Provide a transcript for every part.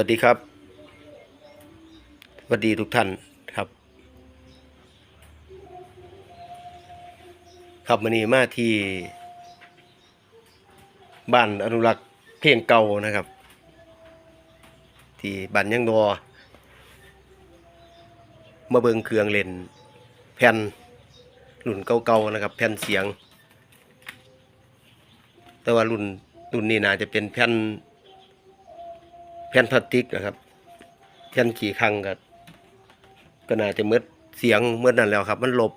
วัสดีครับ สวัสดีทุกท่านครับ ครับวันนี้มาที่ บ้านอนุรักษ์เพลงเก่านะครับ ที่บ้านยังดอมาเบิงเครื่องเล่นแผ่นรุ่นเก่าๆนะครับ แผ่นเสียง แต่ว่ารุ่นรุ่นนี้น่าจะเป็นแผ่น แผ่นพลาสติกนะครับแผ่นขี่คังก็ก็น่าจะเมืดเสียงเมืดนั่นแล้วครับ มันหลบ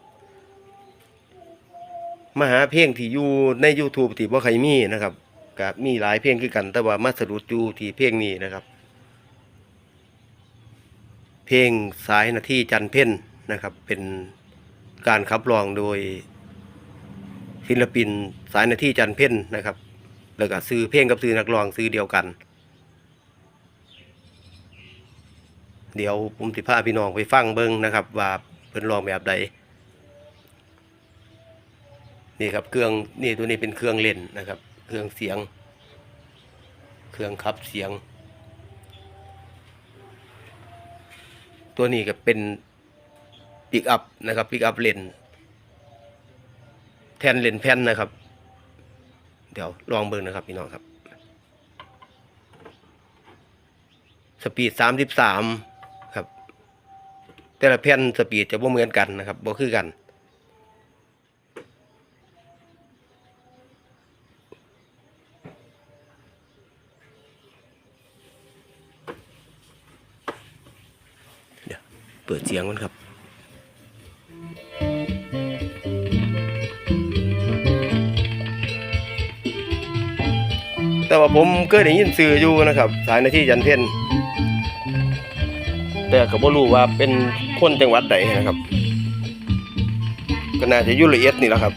มาหาเพลงที่อยู่ใน YouTube ที่บ่ใครมีนะครับก็มีหลายเพลงคือกัน แต่ว่ามาสะดุดอยู่ที่เพลงนี้นะครับ เพลงสายนาที่จันเพ่นนะครับ เป็นการขับร้องโดย ศิลปินสายนาที่จันเพ่นนะครับ แล้วก็ซื้อเพลงกับซื้อนักร้องซื้อเดียวกัน เดี๋ยวผมสิพาพี่น้องไปฟังเบิ้งนะครับ ว่าเพิ่นรองแบบใดนี่ครับเครื่องนี่ตัวนี้เป็นเครื่องเล่นนะครับ เครื่องเสียง เครื่องขับเสียง ตัวนี้ก็เป็นปิกอัพนะครับปิกอัพเลนแทนเลนแผ่นนะครับ เดี๋ยวลองเบิ่งนะครับพี่น้องครับ สปีดสามสิบสาม แต่ละแผ่นสปีดจะบ่เหมือนกันนะครับบ่คือกัน เดี๋ยวเปิดเสียงก่อนครับแต่ว่าผมเคยได้ยินสื่ออยู่นะครับ สายนาที่ยันเพ่นแต่ก็บ่รู้ว่าเป็น คนจังหวัดใดนะครับ ก็น่าจะยุ่ละเอียดนี่แหละครับ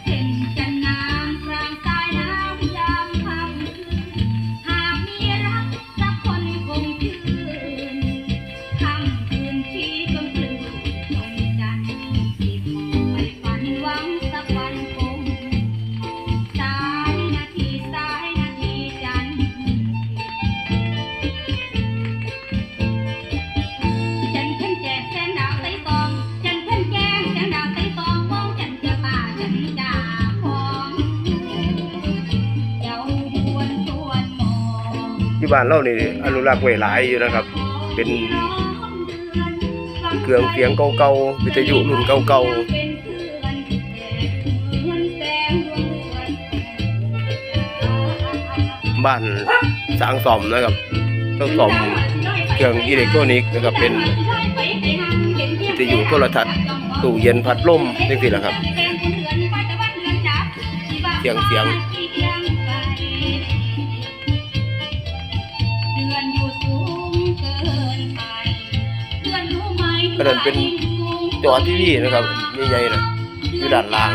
ที่บ้านเรานี่อนุรักษ์ไว้หลายอยู่นะครับ เป็นเครื่องเสียงเก่าๆวิทยุรุ่นเก่าๆบ้านสางสอมนะครับต้องสอมเครื่องอิเล็กทรอนิกส์นะครับเป็นวิทยุโทรทัศน์ตู้เย็นพัดลมจังซี่ล่ะครับเสียงเสียง กระเด็นเป็นจอทีวีนะครับใหญ่ๆนะอยู่ด้านล่าง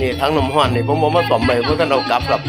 นี่ทั้งนมห้อนนี่ผมบ่มาสอมไปเพราะท่านเอากลับครับ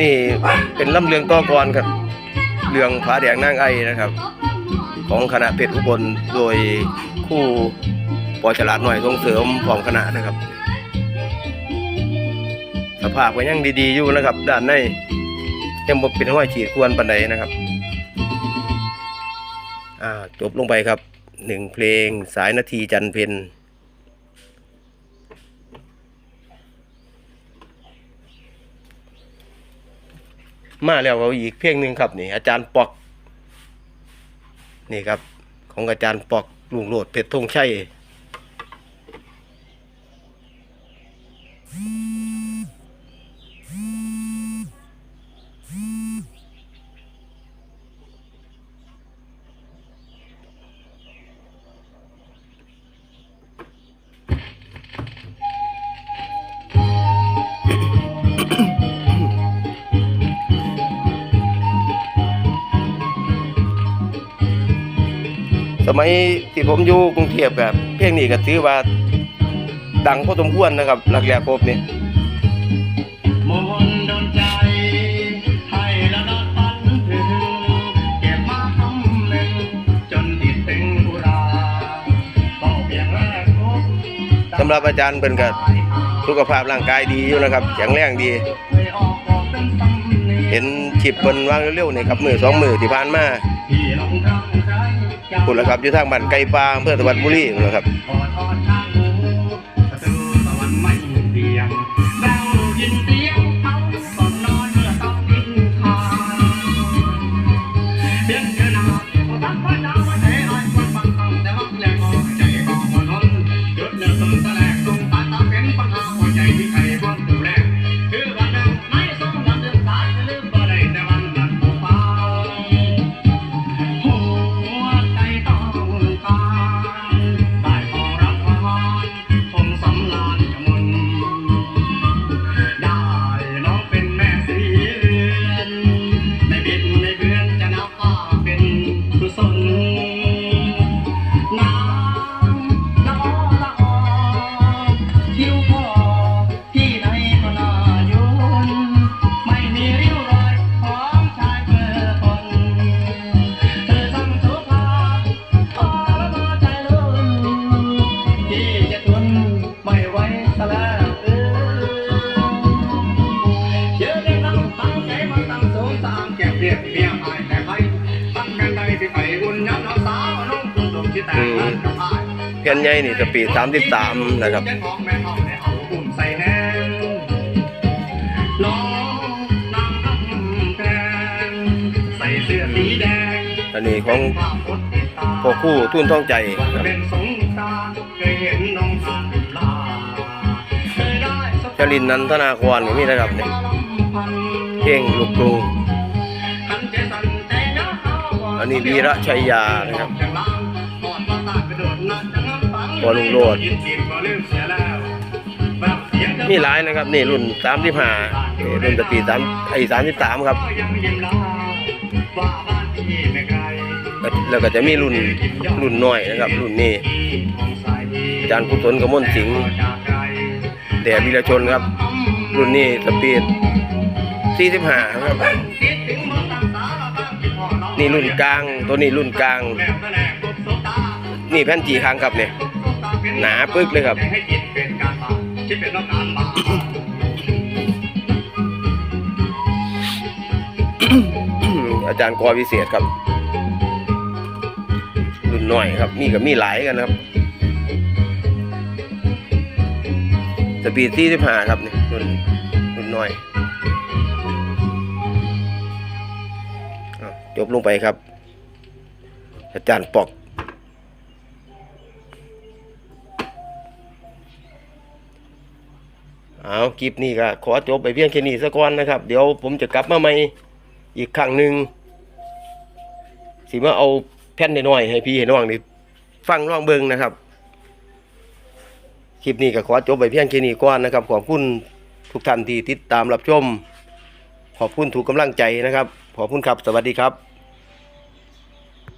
นี่เป็นลำเลืองต่อกรครับเรืองผาแดงนางไอนะครับ ของคณะเพชรอุบลโดยคู่ปอฉลาดหน่อยส่งเสริมของคณะนะครับ สภาพก็ยังดีๆอยู่นะครับ ด้านในยังบ่เป็นห้อยขีดควรปันใดนะครับจบลงไปครับหนึ่งเพลงสายนาทีจันเพน มาแล้วเอาอีกเพียงหนึ่งครับนี่อาจารย์ปอก นี่ครับ ของอาจารย์ปอกลุงโลดเพชรธงชัย มัยที่ผมอยู่กรุงเทพแบบเพลงนี้ก็ถือว่าดังพอสมควรนะครับหลักแหลกครบนี่ยสำหรับอาจารย์เป็นก็สุขภาพร่างกายดีอยู่นะครับแข็งแรงดีเคยออกบอกเป็นตำหนิเห็นคลิปเพิ่างเร็วๆนี่ครับมือสองมือที่ผ่านมา คุณละครับอยู่ทางบ้านไก่ปลาอำเภอตะวันบุรีนั่นแหละครับ เพียนใหญ่นี่สปีด33นะครับเจ้าของแม่ท้องได้เอาอุ้มใส่แห้งน้องนางรำแพงใส่เสื้อสีแดงอันนี้ของพ่อคู่ทุ่นท่องใจครับเป็นสงสารเคยเห็นน้องทานลาเคยได้สักชลินนันทนาครก็มีนะครับเนี่ยเพลงลูกกรุง อันนี้วีระชัยยานะครับพอลุงโลดมีหลายนะครับ นี่รุ่น35นี่รุ่นสปีด3ไอ้33ครับ แล้วก็จะมีรุ่นรุ่นน้อยนะครับ รุ่นนี้อาจารย์กุศลกมลสิงห์แด่วิรชนครับ รุ่นนี้สปีด45ครับ นี่รุ่นกลาง ตัวนี้รุ่นกลาง นี่แผ่นจีครั้งครับเนี่ยหนาปึ๊กเลยครับอาจารย์กอวิเศษครับ รุ่นน้อยครับมีกับมีหลายกันครับสปีดที่สิบห้าครับนี่รุ่นรุ่นน้อย อ้าวจบลงไปครับ อาจารย์ปอกเอาคลิปนี้ก็ขอจบไปเพียงแค่นี้สักก่อนนะครับ เดี๋ยวผมจะกลับมาใหม่อีกครั้งหนึ่งสิมาเอาแผ่นน้อยให้พี่ให้น้องนี่ฟังน้องเบิงนะครับคลิปนี้ก็ขอจบไปเพียงแค่นี้ก่อนนะครับ ขอบคุณทุกท่านที่ติดตามรับชม ขอบคุณทุกกำลังใจนะครับ ขอบคุณครับ สวัสดีครับ